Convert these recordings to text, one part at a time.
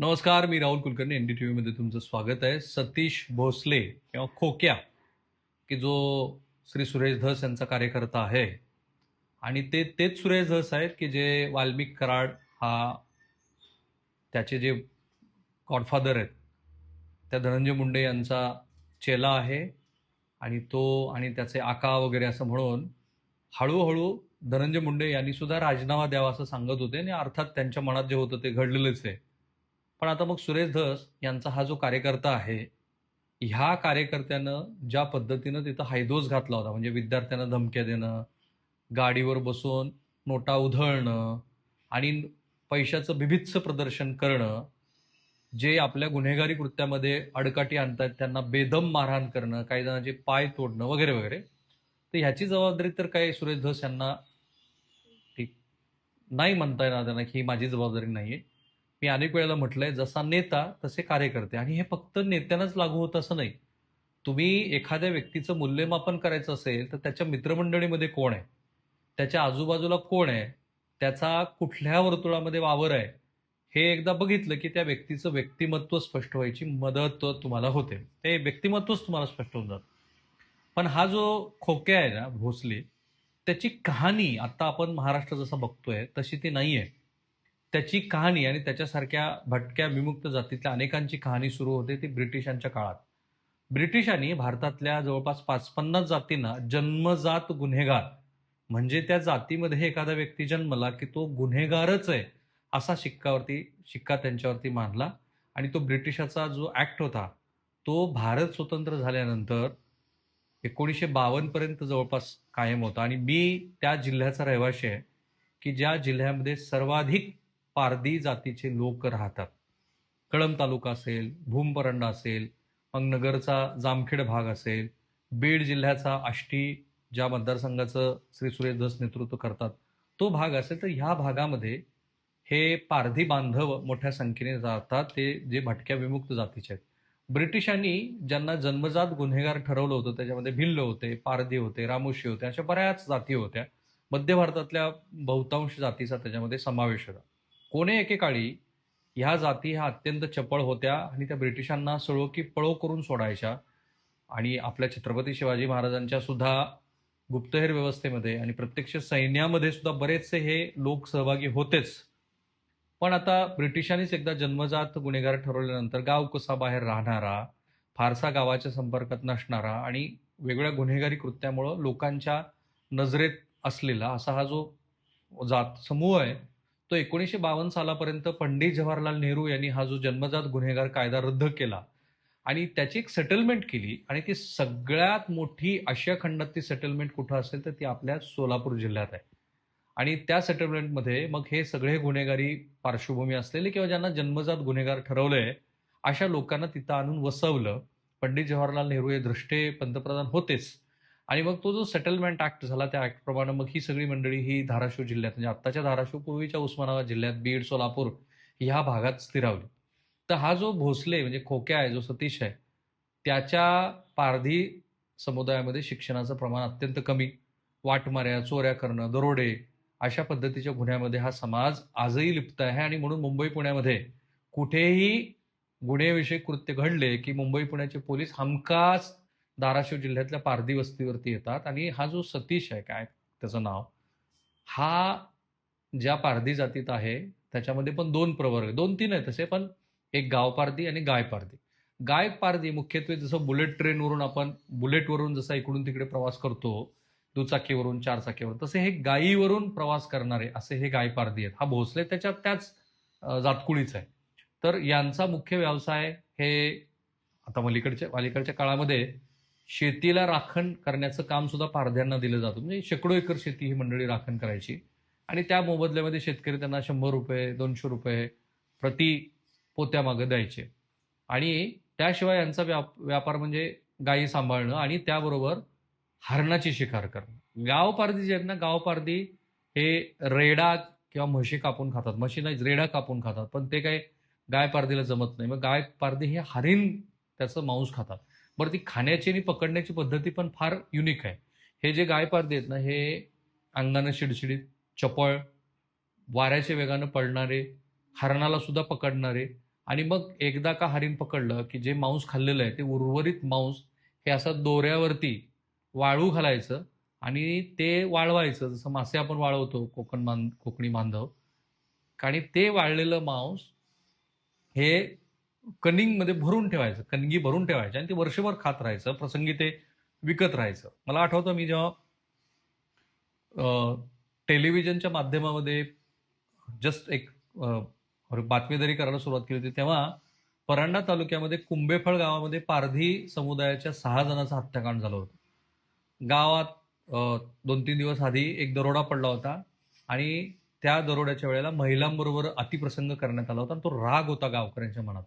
नमस्कार मी Rahul Kulkarni N D T व्हीमध्ये तुमचं स्वागत आहे. सतीश भोसले किंवा खोक्या की जो श्री सुरेश धस यांचा कार्यकर्ता आहे. आणि ते तेच सुरेश धस आहेत की जे वाल्मिक कराड हा त्याचे जे गॉडफादर आहेत त्या धनंजय मुंडे यांचा चेला आहे. आणि तो आणि त्याचे आका वगैरे असं म्हणून हळूहळू धनंजय मुंडे यांनी सुद्धा राजीनामा द्यावा असं सांगत होते. आणि अर्थात त्यांच्या मनात जे होतं ते घडलेलंच आहे. पण आता मग सुरेश धस यांचा हा जो कार्यकर्ता आहे ह्या कार्यकर्त्यानं ज्या पद्धतीनं तिथं हायदोस घातला होता म्हणजे विद्यार्थ्यांना धमक्या देणं गाडीवर बसून नोटा उधळणं आणि पैशाचं बिभित्स प्रदर्शन करणं जे आपल्या गुन्हेगारी कृत्यामध्ये अडकाटी आणतात त्यांना बेदम मारहाण करणं काही जणांचे पाय तोडणं वगैरे वगैरे तर ह्याची जबाबदारी तर काय सुरेश धस यांना? ठीक नाही म्हणता येणार त्यांना की ही माझी जबाबदारी नाही आहे मी अनेक वेळेला म्हटलंय जसा नेता तसे कार्यकर्ते. आणि हे फक्त नेत्यांनाच लागू होत असं नाही. तुम्ही एखाद्या व्यक्तीचं मूल्यमापन करायचं असेल तर त्याच्या मित्रमंडळीमध्ये कोण आहे? त्याच्या आजूबाजूला कोण आहे? त्याचा कुठल्या वर्तुळामध्ये वावर आहे? हे एकदा बघितलं की त्या व्यक्तीचं व्यक्तिमत्व स्पष्ट व्हायची मदत तुम्हाला होते. ते व्यक्तिमत्वच तुम्हाला स्पष्ट होऊन जातं. पण हा जो खोक्या आहे ना भोसले त्याची कहाणी आता आपण महाराष्ट्र जसा बघतोय तशी ती नाही आहे त्याची कहाणी आणि त्याच्यासारख्या भटक्या विमुक्त जातीतल्या अनेकांची कहाणी सुरू होते ती ब्रिटिशांच्या काळात. ब्रिटिशांनी भारतातल्या जवळपास पाच पन्नास जातींना जन्मजात गुन्हेगार म्हणजे त्या जातीमध्ये एखादा व्यक्ती जन्मला की तो गुन्हेगारच आहे असा शिक्कावरती शिक्का त्यांच्यावरती मानला आणि तो ब्रिटिशाचा जो ऍक्ट होता तो भारत स्वतंत्र झाल्यानंतर एकोणीसशे बावन्नपर्यंत जवळपास कायम होता. आणि मी त्या जिल्ह्याचा रहिवाशी आहे की ज्या जिल्ह्यामध्ये सर्वाधिक पारधी जातीचे लोक राहतात. कळंब तालुका असेल भूमपरंडा असेल मग नगरचा जामखेड भाग असेल बीड जिल्ह्याचा आष्टी ज्या मतदारसंघाचं श्री सुरेश धस नेतृत्व करतात तो भाग असेल तर ह्या भागामध्ये हे पारधी बांधव मोठ्या संख्येने जातात ते जे भटक्या विमुक्त जातीचे आहेत. ब्रिटिशांनी ज्यांना जन्मजात गुन्हेगार ठरवलं होतं त्याच्यामध्ये भिल्ल होते पारधी होते रामोशी होते अशा बऱ्याच जाती होत्या. मध्य भारतातल्या बहुतांश जातीचा त्याच्यामध्ये समावेश होता. कोणे एकेकाळी ह्या जाती ह्या अत्यंत चपळ होत्या आणि त्या ब्रिटिशांना सळो की पळो करून सोडायच्या. आणि आपल्या छत्रपती शिवाजी महाराजांच्या सुद्धा गुप्तहेर व्यवस्थेमध्ये आणि प्रत्यक्ष सैन्यामध्ये सुद्धा बरेचसे हे लोक सहभागी होतेच. पण आता ब्रिटिशांनीच एकदा जन्मजात गुन्हेगार ठरवल्यानंतर गाव कसा बाहेर राहणारा फारसा गावाच्या संपर्कात नसणारा आणि वेगवेगळ्या गुन्हेगारी कृत्यामुळं लोकांच्या नजरेत असलेला असा हा जो जात समूह आहे तो एकोणीसशे बावन्न सालापर्यंत पंडित जवाहरलाल नेहरू यांनी हा जो जन्मजात गुन्हेगार कायदा रद्द केला आणि त्याची एक सेटलमेंट केली आणि ती सगळ्यात मोठी आशिया खंडात ती सेटलमेंट कुठं असेल तर ती आपल्या सोलापूर जिल्ह्यात आहे. आणि त्या सेटलमेंटमध्ये मग हे सगळे गुन्हेगारी पार्श्वभूमी असलेले किंवा ज्यांना जन्मजात गुन्हेगार ठरवलंय अशा लोकांना तिथं आणून वसवलं. पंडित जवाहरलाल नेहरू हे द्रष्टे पंतप्रधान होतेच. आणि मग तो जो सेटलमेंट ऍक्ट झाला त्या ऍक्ट प्रमाणे मग ही सगळी मंडळी ही धाराशिव जिल्ह्यात म्हणजे आत्ताच्या धाराशिव पूर्वीच्या उस्मानाबाद जिल्ह्यात बीड सोलापूर ह्या भागात स्थिरावली. तर हा जो भोसले म्हणजे खोक्या आहे जो सतीश आहे त्याच्या पारधी समुदायामध्ये शिक्षणाचं प्रमाण अत्यंत कमी. वाटमाऱ्या चोऱ्या करणं दरोडे अशा पद्धतीच्या गुन्ह्यामध्ये हा समाज आजही लिप्त आहे आणि म्हणून मुंबई पुण्यामध्ये कुठेही गुन्हेविषयक कृत्य घडले की मुंबई पुण्याचे पोलीस हमखास धाराशिव जिल्ह्यातल्या पारधी वस्तीवरती येतात. आणि हा जो सतीश आहे काय त्याचं नाव हा ज्या पारधी जातीत आहे त्याच्यामध्ये पण दोन प्रवर्ग दोन तीन आहे तसे पण एक गाव पारधी आणि गाय पारधी. गाय पारधी मुख्यत्वे जसं बुलेट ट्रेनवरून आपण बुलेटवरून जसा इकडून तिकडे प्रवास करतो दुचाकीवरून चारचाकीवरून तसे हे गायीवरून प्रवास करणारे असे हे गाय पारधी आहेत. हा भोसले त्याच्यात त्याच जातकुळीच आहे. तर यांचा मुख्य व्यवसाय हे आता मलीकडच्या अलीकडच्या काळामध्ये शेतीला राखण करण्याचं काम सुद्धा पारध्यांना दिलं जातं. म्हणजे शेकडो एकर शेती ही मंडळी राखण करायची. आणि त्या मोबदल्यामध्ये शेतकरी त्यांना शंभर रुपये दोनशे रुपये प्रति पोत्यामागं द्यायचे. आणि त्याशिवाय यांचा व्याप व्यापार म्हणजे गायी सांभाळणं आणि त्याबरोबर हरणाची शिकार करणं. गावपारधी जे आहेत ना गावपारधी हे रेडा किंवा म्हशी कापून खातात. म्हशी नाही रेडा कापून खातात. पण ते काय गाय पारधीला जमत नाही. मग गाय पारधी हे हरिण त्याचं मांस खातात. बरं ती खाण्याची आणि पकडण्याची पद्धती पण फार युनिक आहे. हे जे गाय पारधी आहेत ना हे अंगानं शिडशिडीत चपळ वाऱ्याच्या वेगानं पडणारे हरणाला सुद्धा पकडणारे आणि मग एकदा का हरिण पकडलं की जे मांस खाल्लेलं आहे ते उर्वरित मांस हे असं दोऱ्यावरती वाळू घालायचं आणि ते वाळवायचं जसं मासे आपण वाळवतो कोकण मान कोकणी बांधव. आणि ते वाळलेलं मांस हे कनिंगमध्ये भरून ठेवायचं कणगी भरून ठेवायचं आणि ते वर्षभर खात राहायचं प्रसंगी ते विकत राहायचं. मला आठवतं मी जेव्हा टेलिव्हिजनच्या माध्यमामध्ये जस्ट एक बातमीदारी करायला सुरुवात केली होती तेव्हा परांडा तालुक्यामध्ये कुंभेफळ गावामध्ये पारधी समुदायाच्या सहा जणांचं हत्याकांड झालं होतं. गावात दोन तीन दिवस आधी एक दरोडा पडला होता आणि त्या दरोड्याच्या वेळेला महिलांबरोबर अतिप्रसंग करण्यात आला होता आणि तो राग होता गावकऱ्यांच्या मनात.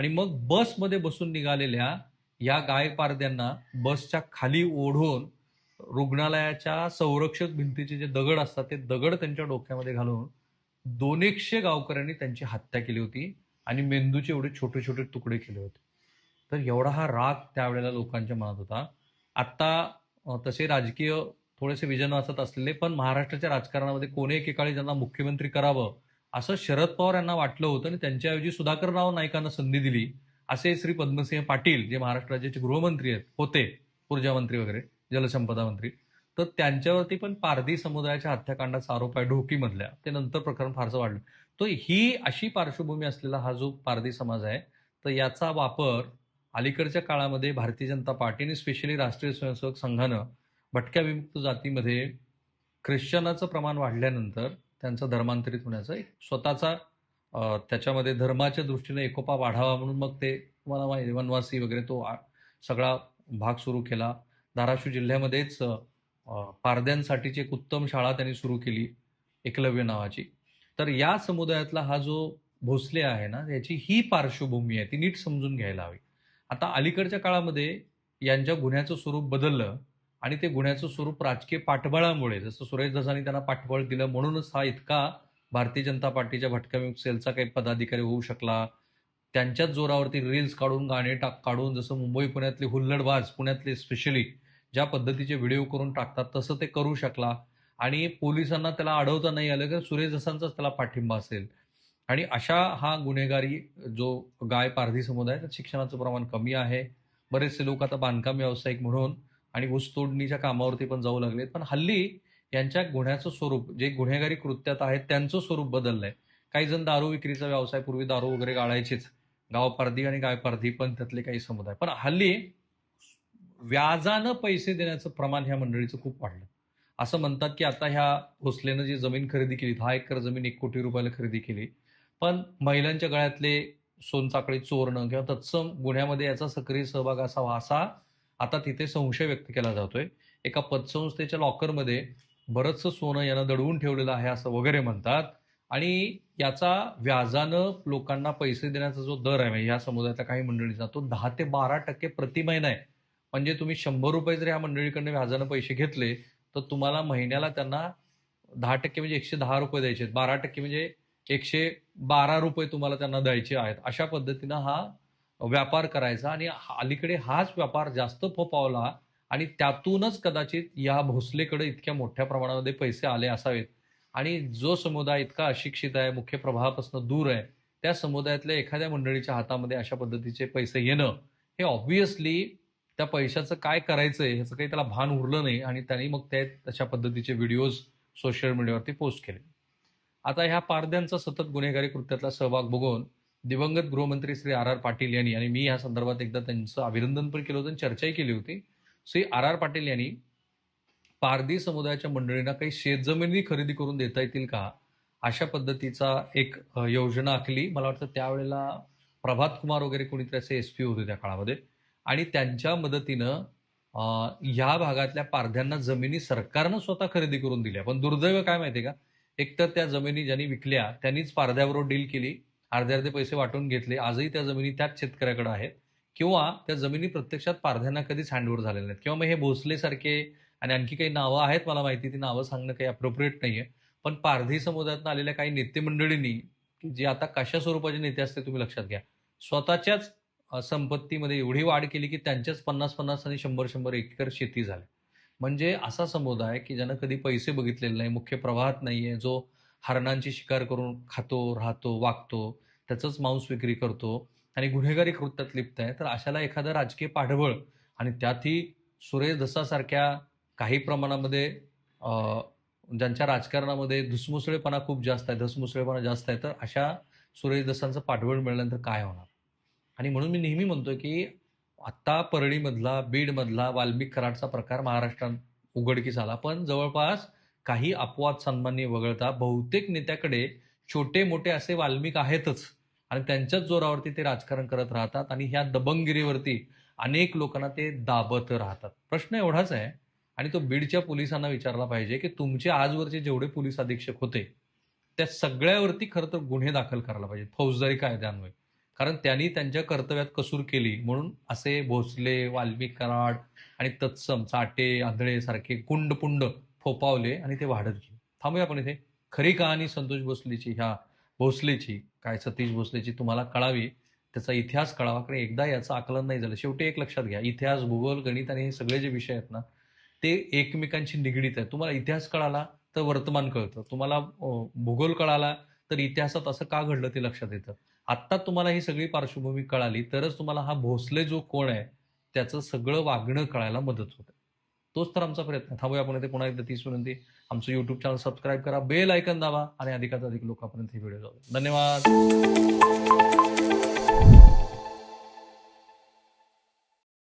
आणि मग बसमध्ये बसून निघालेल्या या गायपारद्यांना बसच्या खाली ओढून रुग्णालयाच्या संरक्षक भिंतीचे जे दगड असतात ते दगड त्यांच्या डोक्यामध्ये घालून दोन एकशे गावकऱ्यांनी त्यांची हत्या केली होती आणि मेंदूचे एवढे छोटे छोटे तुकडे केले होते. तर एवढा हा राग त्यावेळेला लोकांच्या मनात होता. आत्ता तसे राजकीय थोडेसे विजन असत असलेले पण महाराष्ट्राच्या राजकारणामध्ये कोणी एकेकाळी ज्यांना मुख्यमंत्री करावं असं शरद पवार यांना वाटलं होतं आणि त्यांच्याऐवजी सुधाकरराव नाईकांना संधी दिली असे श्री पद्मसिंह पाटील जे महाराष्ट्र राज्याचे गृहमंत्री आहेत होते ऊर्जामंत्री वगैरे जलसंपदा मंत्री तर त्यांच्यावरती पण पारधी समुदायाच्या हत्याकांडाचा आरोप आहे ढोकीमधल्या. ते नंतर प्रकरण फारसं वाढलं. तर ही अशी पार्श्वभूमी असलेला हा जो पारधी समाज आहे तर याचा वापर अलीकडच्या काळामध्ये भारतीय जनता पार्टी आणि स्पेशली राष्ट्रीय स्वयंसेवक संघानं भटक्या विमुक्त जातीमध्ये ख्रिश्चनाचं प्रमाण वाढल्यानंतर त्यांचं धर्मांतरित होण्याचा एक स्वतःचा त्याच्यामध्ये धर्माच्या दृष्टीने एकोपा वाढावा म्हणून मग ते तुम्हाला माहिती वनवासी वगैरे तो आ- सगळा भाग सुरू केला. धाराशिव जिल्ह्यामध्येच पारद्यांसाठीची एक उत्तम शाळा त्यांनी सुरू केली एकलव्य नावाची. तर या समुदायातला हा जो भोसले आहे ना याची ही पार्श्वभूमी आहे ती नीट समजून घ्यायला हवी. आता अलीकडच्या काळामध्ये यांच्या गुन्ह्याचं स्वरूप बदललं आणि ते गुन्ह्याचं स्वरूप राजकीय पाठबळामुळे जसं सुरेश धसानी त्यांना पाठबळ दिलं म्हणूनच हा इतका भारतीय जनता पार्टीच्या भटक्या सेलचा काही पदाधिकारी होऊ शकला. त्यांच्याच जोरावरती रील्स काढून गाणे टाक काढून जसं मुंबई पुण्यातले हुल्लडबाज पुण्यातले स्पेशली ज्या पद्धतीचे व्हिडिओ करून टाकतात तसं ते करू शकला. आणि पोलिसांना त्याला अडवता नाही आलं तर सुरेश दसांचाच त्याला पाठिंबा असेल. आणि अशा हा गुन्हेगारी जो गाय पारधी समुदाय त्यात शिक्षणाचं प्रमाण कमी आहे. बरेचसे लोक आता बांधकाम व्यावसायिक म्हणून आणि ऊसतोडणीच्या कामावरती पण जाऊ लागलेत. पण हल्ली यांच्या गुन्ह्याचं स्वरूप जे गुन्हेगारी कृत्यात आहेत त्यांचं स्वरूप बदललंय. काही जण दारू विक्रीचा व्यवसाय पूर्वी दारू वगैरे गाळायचेच. गावपारधी आणि गायपारधी पण त्यातले काही समुदाय. पण हल्ली व्याजानं पैसे देण्याचं प्रमाण ह्या मंडळीचं खूप वाढलं. असं म्हणतात की आता ह्या भोसलेनं जी जमीन खरेदी केली दहा एकर जमीन एक कोटी रुपयाला खरेदी केली. पण महिलांच्या गळ्यातले सोनचाकळी चोरणं किंवा तत्सम गुन्ह्यामध्ये याचा सक्रिय सहभाग असावा असा आता तिथे संशय व्यक्त केला जातोय. एका पतसंस्थेच्या लॉकरमध्ये बरंचसं सोनं यानं दडवून ठेवलेलं आहे असं वगैरे म्हणतात. आणि याचा व्याजानं लोकांना पैसे देण्याचा जो दर आहे या ह्या समुदायातल्या काही मंडळीचा तो दहा ते बारा टक्के प्रति महिना आहे म्हणजे तुम्ही शंभर रुपये जर ह्या मंडळीकडनं व्याजानं पैसे घेतले तर तुम्हाला महिन्याला त्यांना दहा टक्के म्हणजे एकशे दहा रुपये द्यायचे आहेत. बारा टक्के म्हणजे एकशे बारा रुपये तुम्हाला त्यांना द्यायचे आहेत. अशा पद्धतीनं हा व्यापार करायचा आणि अलीकडे हाच व्यापार जास्त फोपावला आणि त्यातूनच कदाचित या भोसलेकडे इतक्या मोठ्या प्रमाणामध्ये पैसे आले असावेत. आणि जो समुदाय इतका अशिक्षित आहे मुख्य प्रभावापासून दूर आहे त्या समुदायातल्या एखाद्या मंडळीच्या हातामध्ये अशा पद्धतीचे पैसे येणं हे ऑब्व्हियसली त्या पैशाचं काय करायचं आहे ह्याचं काही त्याला भान उरलं नाही आणि त्यांनी मग ते तशा पद्धतीचे व्हिडिओज सोशल मीडियावरती पोस्ट केले. आता ह्या पारद्यांचा सतत गुन्हेगारी कृत्यातला सहभाग बघून दिवंगत गृहमंत्री श्री आर आर पाटील यांनी आणि मी या संदर्भात एकदा त्यांचं अभिनंदन पण केलं होतं आणि चर्चाही केली होती. श्री आर आर पाटील यांनी पारधी समुदायाच्या मंडळींना काही शेतजमिनी खरेदी करून देता येतील का? अशा पद्धतीचा एक योजना आखली. मला वाटतं त्यावेळेला प्रभात कुमार वगैरे कोणीतरी असे एस पी होते त्या काळामध्ये. आणि त्यांच्या मदतीनं ह्या भागातल्या पारध्यांना जमिनी सरकारनं स्वतः खरेदी करून दिल्या. पण दुर्दैव काय माहिती का? एकतर त्या जमिनी ज्यांनी विकल्या त्यांनीच पारध्याबरोबर डील केली. अर्धे अर्धे पैसे वाटून घेतले. आजही त्या जमिनी त्याच शेतकऱ्याकडे आहेत. किंवा त्या जमिनी प्रत्यक्षात पारध्यांना कधीच हँडओव्हर झालेल्या नाहीत. किंवा मग हे भोसलेसारखे आणि आणखी काही नावं आहेत मला माहिती ती नावं सांगणं काही अप्रोप्रिएट नाहीये. पण पारधी समुदायातून आलेल्या काही नेते मंडळींनी जे आता कशा स्वरूपाचे नेते असते तुम्ही लक्षात घ्या. स्वतःच्याच संपत्तीमध्ये एवढी वाढ केली की त्यांच्याच पन्नास पन्नास आणि शंभर शंभर एकर शेती झाली. म्हणजे असा समुदाय की ज्यानं कधी पैसे बघितलेले नाही मुख्य प्रवाहात नाहीये जो हरणांची शिकार करून खातो राहतो वागतो त्याचंच मांस विक्री करतो आणि गुन्हेगारी कृत्यात लिप्त आहे. तर अशाला एखादं राजकीय पाठबळ आणि त्यातही सुरेश धसासारख्या काही प्रमाणामध्ये ज्यांच्या राजकारणामध्ये धुसमुसळेपणा खूप जास्त आहे धसमुसळेपणा जास्त आहे तर अशा सुरेश दसांचं पाठबळ मिळाल्यानंतर काय होणार? आणि म्हणून मी नेहमी म्हणतोय की आत्ता परळीमधला बीडमधला वाल्मिक कराडचा प्रकार महाराष्ट्रात उघडकीस आला. पण जवळपास काही अपवाद सन्मान्य वगळता बहुतेक नेत्याकडे छोटे मोठे असे वाल्मिक आहेतच. आणि त्यांच्याच जोरावरती ते राजकारण करत राहतात आणि ह्या दबंगिरीवरती अनेक लोकांना ते दाबत राहतात. प्रश्न एवढाच आहे आणि तो बीडच्या पोलिसांना विचारला पाहिजे की तुमचे आजवरचे जेवढे पोलीस अधीक्षक होते त्या सगळ्यावरती खरं तर गुन्हे दाखल करायला पाहिजे फौजदारी कायद्यान्वये. कारण त्यांनी त्यांच्या कर्तव्यात कसूर केली म्हणून असे भोसले वाल्मिक कराड आणि तत्सम चाटे आंधळे सारखे कुंडपुंड फोपावले आणि ते वाढत गेले. थांबूया आपण इथे. खरी कहाणी संतोष भोसलेची ह्या भोसलेची काय सतीश भोसलेची तुम्हाला कळावी त्याचा इतिहास कळावा कारण एकदा याचं आकलन नाही झालं. शेवटी एक लक्षात घ्या इतिहास भूगोल गणित आणि हे सगळे जे विषय आहेत ना ते एकमेकांशी निगडीत आहे तुम्हाला इतिहास कळाला तर वर्तमान कळतं. तुम्हाला भूगोल कळाला तर इतिहासात असं का घडलं ते लक्षात येतं. आत्ता तुम्हाला ही सगळी पार्श्वभूमी कळाली तरच तुम्हाला हा भोसले जो कोण आहे त्याचं सगळं वागणं कळायला मदत होते. तोच तर आमचा प्रयत्न. थांबूया आपण इथे पुन्हा एकदा तीस विनंती. आमचं युट्यूब चॅनल सबस्क्राईब करा बेल ऐकन दावा आणि अधिकाधिक लोकांपर्यंत हे व्हिडिओ जाऊ धन्यवाद.